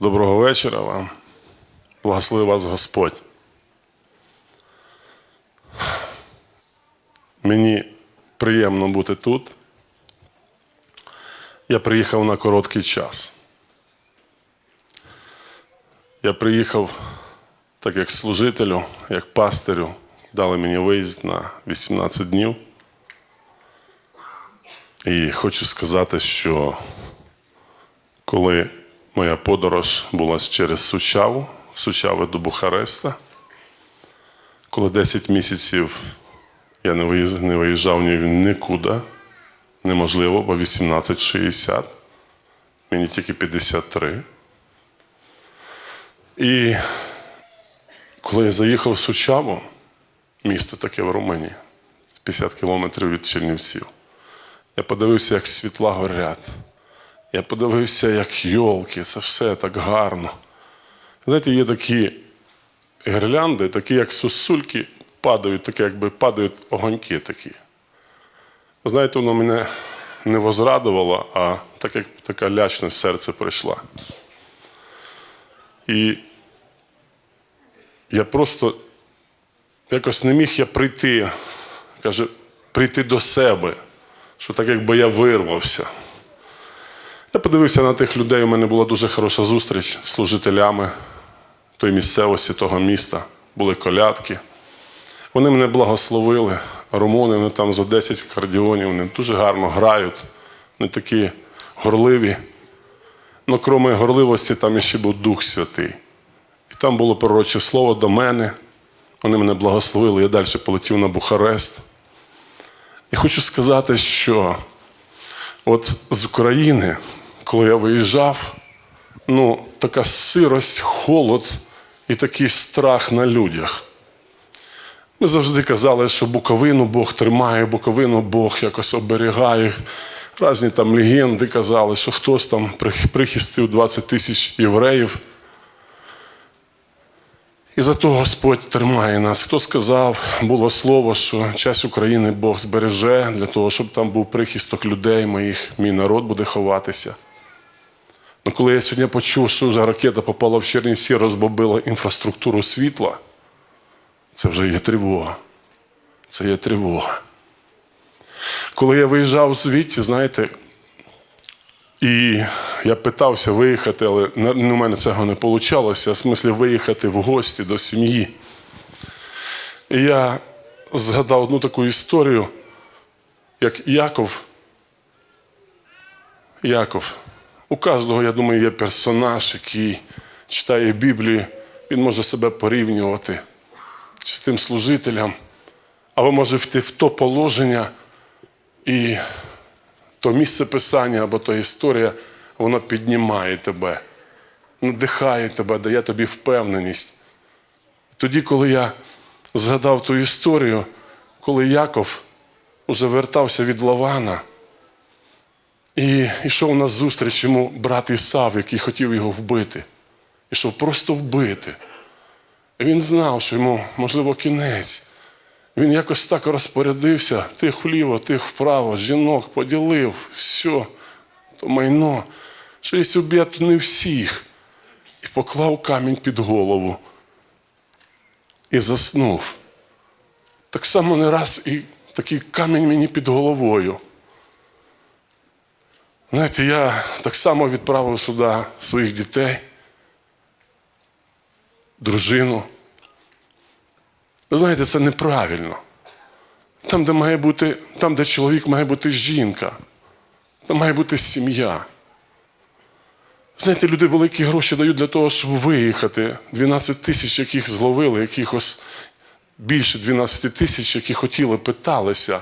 Доброго вечора вам. Благослови вас Господь. Мені приємно бути тут. Я приїхав на короткий час. Я приїхав так як служителю, як пастирю. Дали мені виїзд на 18 днів. І хочу сказати, що коли моя подорож була через Сучаву, Сучави до Бухареста, коли 10 місяців я не виїз- не виїжджав ні нікуди, неможливо, бо 18-60, мені тільки 53. І коли я заїхав в Сучаву, місто таке в Румунії, 50 кілометрів від Чернівців, я подивився, як світла горять. Я подивився, як йолки, це все так гарно. Знаєте, є такі гірлянди, такі, як сосульки, падають, такі, якби падають огоньки такі. Знаєте, воно мене не возрадувало, а так як така в серце прийшла. І я просто якось не міг я прийти, каже, прийти до себе, що так якби я вирвався. Я подивився на тих людей, у мене була дуже хороша зустріч з служителями тої місцевості, того міста, були колядки. Вони мене благословили. Румуни, вони там за 10 кардіонів, вони дуже гарно грають, вони такі горливі. Ну, крім горливості, там ще був Дух Святий. І там було пророче слово до мене. Вони мене благословили, я далі полетів на Бухарест. І хочу сказати, що от з України, коли я виїжджав, ну, така сирость, холод і такий страх на людях. Ми завжди казали, що Буковину Бог тримає, Буковину Бог якось оберігає. Разні там легенди казали, що хтось там прихистив 20 тисяч євреїв. І за то Господь тримає нас. Хто сказав, було слово, що часть України Бог збереже для того, щоб там був прихисток людей моїх, мій народ буде ховатися. Ну, коли я сьогодні почув, що вже ракета попала в Чернівці, розбомбила інфраструктуру світла, це вже є тривога. Це є тривога. Коли я виїжджав звідти, знаєте, і я питався виїхати, але на- ну, у мене цього не вийшло, в смислі виїхати в гості до сім'ї. І я згадав одну таку історію, як Яков. Яков. У кожного, я думаю, є персонаж, який читає Біблію, він може себе порівнювати з тим служителям, або може вти в то положення і то місце писання або то історія, воно піднімає тебе, надихає тебе, дає тобі впевненість. Тоді, коли я згадав ту історію, коли Яков уже вертався від Лавана, і йшов на зустріч йому брат Ісав, який хотів його вбити. Ішов просто вбити. І він знав, що йому, можливо, кінець. Він якось так розпорядився, тих вліво, тих вправо, жінок поділив, все, то майно, що є уб'яти не всіх. І поклав камінь під голову. І заснув. Так само не раз і такий камінь мені під головою. Знаєте, я так само відправив сюди своїх дітей, дружину. Знаєте, це неправильно. Там, де має бути, там, де чоловік має бути жінка, там має бути сім'я. Знаєте, люди великі гроші дають для того, щоб виїхати. 12 тисяч, яких зловили, якихось більше 12 тисяч, які хотіли, питалися.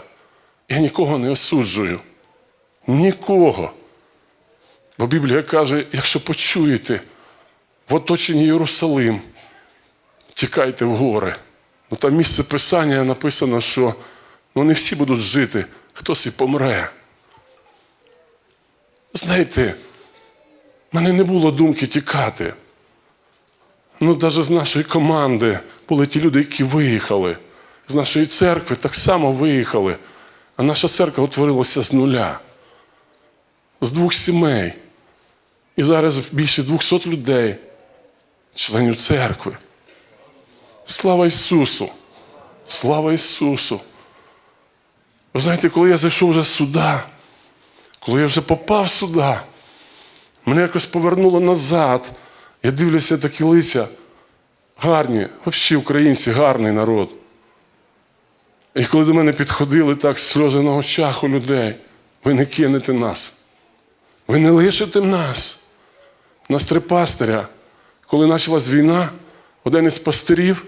Я нікого не осуджую. Нікого. Бо Біблія каже, якщо почуєте в оточенні Єрусалим, тікайте в гори. Ну, там місце писання написано, що ну, не всі будуть жити, хтось і помре. Знаєте, в мене не було думки тікати. Ну, навіть з нашої команди були ті люди, які виїхали. З нашої церкви так само виїхали. А наша церква утворилася з нуля, з двох сімей. І зараз більше 200 людей, членів церкви. Слава Ісусу! Слава Ісусу! Ви знаєте, коли я зайшов вже сюди, коли я вже попав сюди, мене якось повернуло назад. Я дивлюся такі лиця. Гарні, взагалі українці, гарний народ. І коли до мене підходили так сльози на очах у людей, ви не кинете нас. Ви не лишите нас. Нас три пастиря. Коли почалась війна, один із пастирів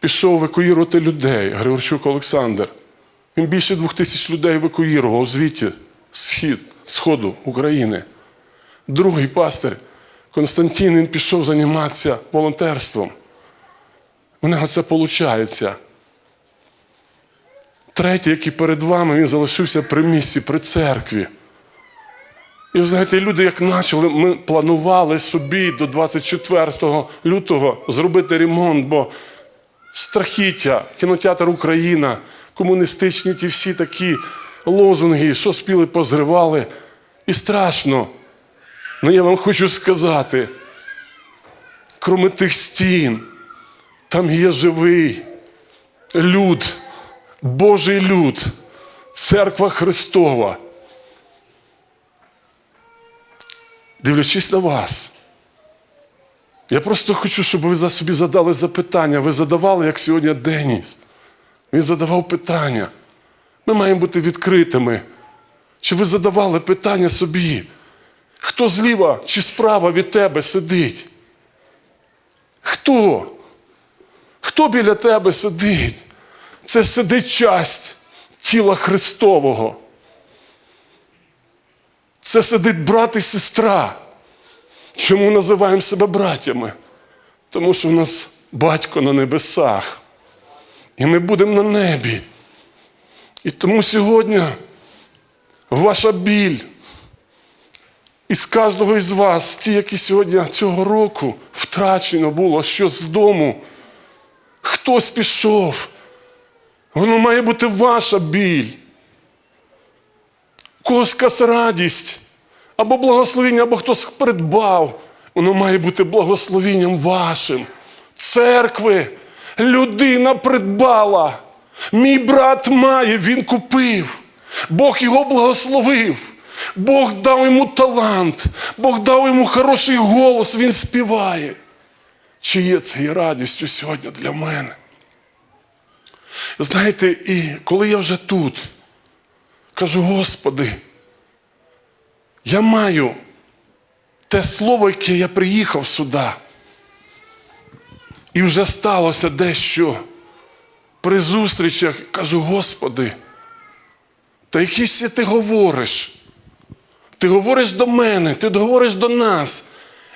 пішов евакуювати людей, Григорчук Олександр. Він більше двох тисяч людей евакуював звідти, схід, сходу України. Другий пастир Константин він пішов займатися волонтерством. У нього це виходить. Третій, який перед вами, він залишився при місці, при церкві. І ви знаєте, люди, як почали, ми планували собі до 24 лютого зробити ремонт, бо страхіття, кінотеатр Україна, комуністичні ті всі такі лозунги, що спіли, позривали. І страшно. Ну я вам хочу сказати, кроме тих стін, там є живий люд, Божий люд, церква Христова. Дивлячись на вас, я просто хочу, щоб ви собі задали запитання. Ви задавали, як сьогодні Деніс. Він задавав питання. Ми маємо бути відкритими. Чи ви задавали питання собі? Хто зліва чи справа від тебе сидить? Хто? Хто біля тебе сидить? Це сидить часть тіла Христового. Це сидить брат і сестра. Чому називаємо себе братями? Тому що в нас батько на небесах. І ми будемо на небі. І тому сьогодні ваша біль із кожного із вас, ті, які сьогодні цього року втрачено було щось з дому, хтось пішов. Воно має бути ваша біль. Когось якась радість, або благословіння, або хтось придбав. Воно має бути благословінням вашим. Церкви, людина придбала. Мій брат має, він купив. Бог його благословив. Бог дав йому талант, Бог дав йому хороший голос, він співає. Чи є це і радістю сьогодні для мене? Знаєте, і коли я вже тут, кажу, Господи, я маю те слово, яке я приїхав сюди. І вже сталося дещо при зустрічах, кажу, Господи, та якийсь ти говориш? Ти говориш до мене, ти говориш до нас.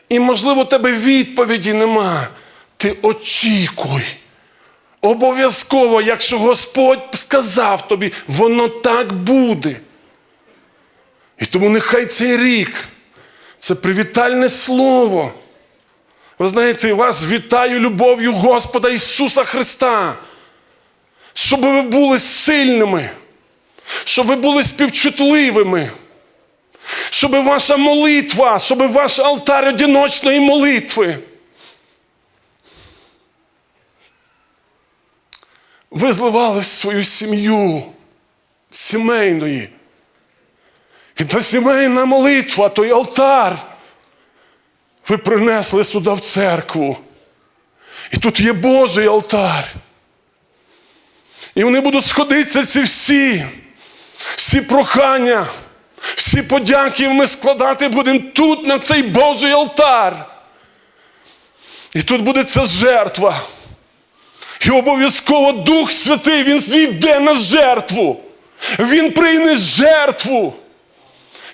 І, можливо, у тебе відповіді нема. Ти очікуй. Обов'язково, якщо Господь сказав тобі, воно так буде. І тому нехай цей рік це привітальне слово. Ви знаєте, вас вітаю любов'ю Господа Ісуса Христа, щоб ви були сильними, щоб ви були співчутливими, щоб ваша молитва, щоб ваш алтар одиночної молитви. Ви зливали свою сім'ю сімейної. І та сімейна молитва, той алтар, ви принесли сюди в церкву. І тут є Божий алтар. І вони будуть сходитися ці всі, всі прохання, всі подяки ми складати будемо тут, на цей Божий алтар. І тут буде ця жертва. І обов'язково Дух Святий Він зійде на жертву. Він прийме жертву.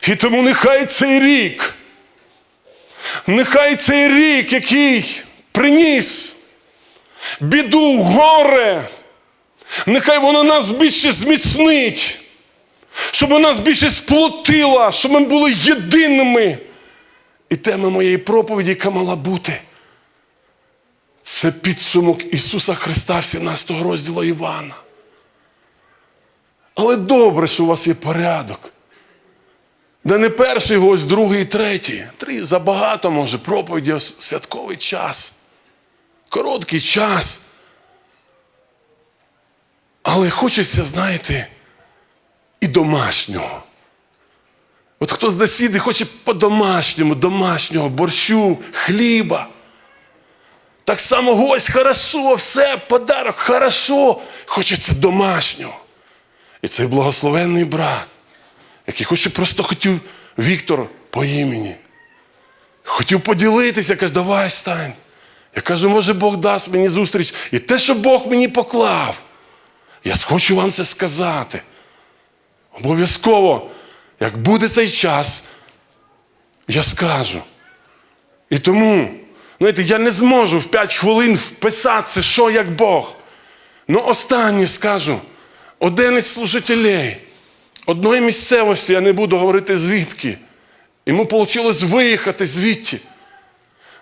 І тому нехай цей рік, нехай цей рік, який приніс біду, горе, нехай воно нас більше зміцнить, щоб нас більше сплотила, щоб ми були єдиними. І тема моєї проповіді, яка мала бути, це підсумок Ісуса Христа, 17 розділу Івана. Але добре, що у вас є порядок. Да не перший гость, другий, третій. Три забагато може, проповіді, святковий час. Короткий час. Але хочеться, знаєте, і домашнього. От хто з досіди хоче по-домашньому, домашнього, борщу, хліба. Так само гость, хорошо, все, подарок, хорошо. Хочеться домашнього. І цей благословенний брат, який хоче просто хотів Віктор по імені. Хотів поділитися, каже, давай стань. Я кажу, може Бог дасть мені зустріч. І те, що Бог мені поклав, я хочу вам це сказати. Обов'язково, як буде цей час, я скажу. І тому, знаєте, я не зможу в 5 хвилин вписатися, що як Бог. Ну, останнє скажу. Один із служителей одної місцевості, я не буду говорити звідки. Йому вийшло виїхати звідти.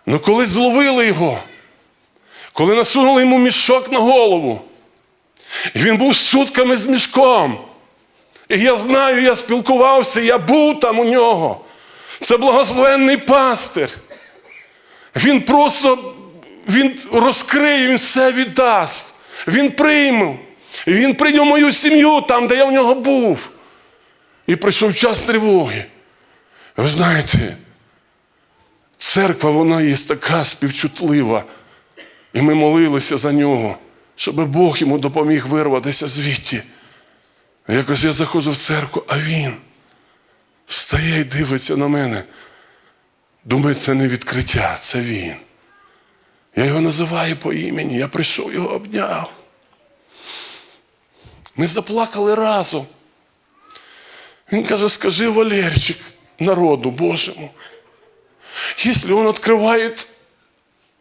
Ну коли зловили його, коли насунули йому мішок на голову, і він був сутками з мішком. І я знаю, я спілкувався, я був там у нього. Це благословенний пастир. Він просто він розкриє, він все віддасть. Він прийме. Він прийняв мою сім'ю там, де я в нього був. І прийшов час тривоги. Ви знаєте, церква вона є така співчутлива. І ми молилися за нього, щоб Бог йому допоміг вирватися звідти. Якось я заходжу в церкву, а він встає і дивиться на мене. Думаю, це не відкриття, це він. Я його називаю по імені, я прийшов його обняв. Ми заплакали разом. Він каже, скажи, Валерчик, народу Божому, если он открывает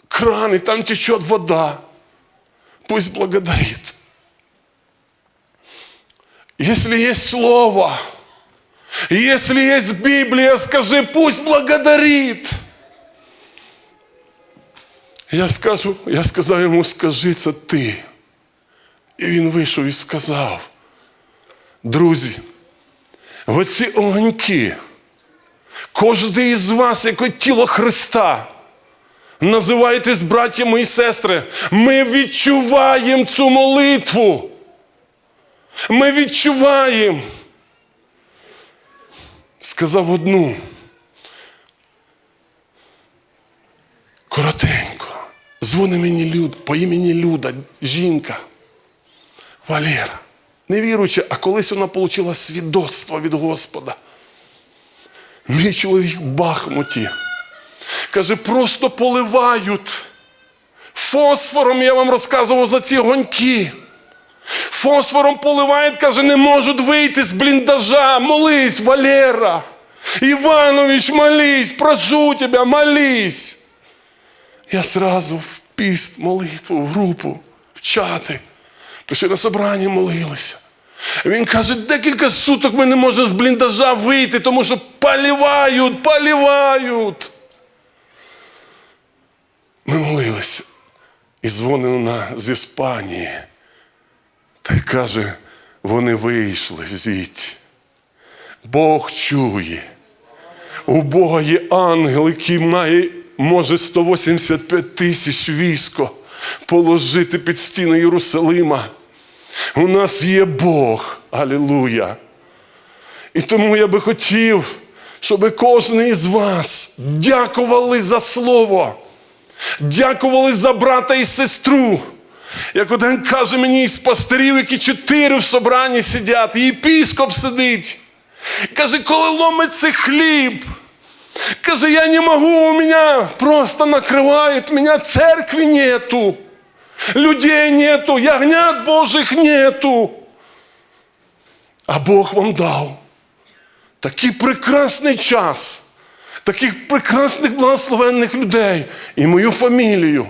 кран, и там течет вода, пусть благодарит. Если есть Слово, если есть Библия, скажи, пусть благодарит. Я скажу, я сказав йому, скажи це ти. І він вийшов і сказав, друзі, в оці огоньки, кожен із вас, як тіло Христа, називаєтесь браттями і сестри, ми відчуваємо цю молитву. Ми відчуваємо. Сказав одну. Коротенько. Дзвони мені Люд, по імені Люда, жінка. Валера. Не віруючи, а колись вона отримала свідоцтво від Господа. Мій чоловік в Бахмуті. Каже, просто поливають. Фосфором я вам розказував за ці гоньки. Фосфором поливають, каже, не можуть вийти з бліндажа. Молись, Валера. Іванович, молись, прошу тебе, молись. Я сразу в піст, молитву, в групу, в чати. Пішли на собрання, молилися. Він каже, декілька суток ми не можемо з бліндажа вийти, тому що полівають, полівають. Ми молилися. І дзвонив вона з Іспанії. Та й каже, вони вийшли звідти. Бог чує. У Бога є ангел, який має, може 185 тисяч військо положити під стіни Єрусалима. У нас є Бог. Алілуя. І тому я би хотів, щоб кожен із вас дякували за слово, дякували за брата і сестру. Як один каже мені із пастирів, які чотири в собранні сидять, і епіскоп сидить. Каже, коли ломиться хліб. Каже, я не могу, у меня просто накрывает, меня церкви нету, людей нету, ягнят Божих нету. А Бог вам дав такий прекрасний час, таких прекрасних благословенних людей і мою фамілію,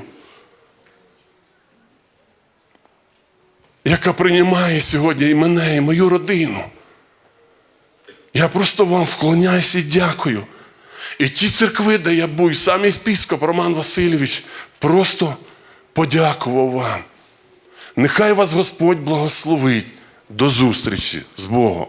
яка приймає сьогодні і мене, і мою родину. Я просто вам вклоняюся і дякую. І ті церкви, де я був, сам епіскоп Роман Васильович, просто подякував вам. Нехай вас Господь благословить. До зустрічі з Богом.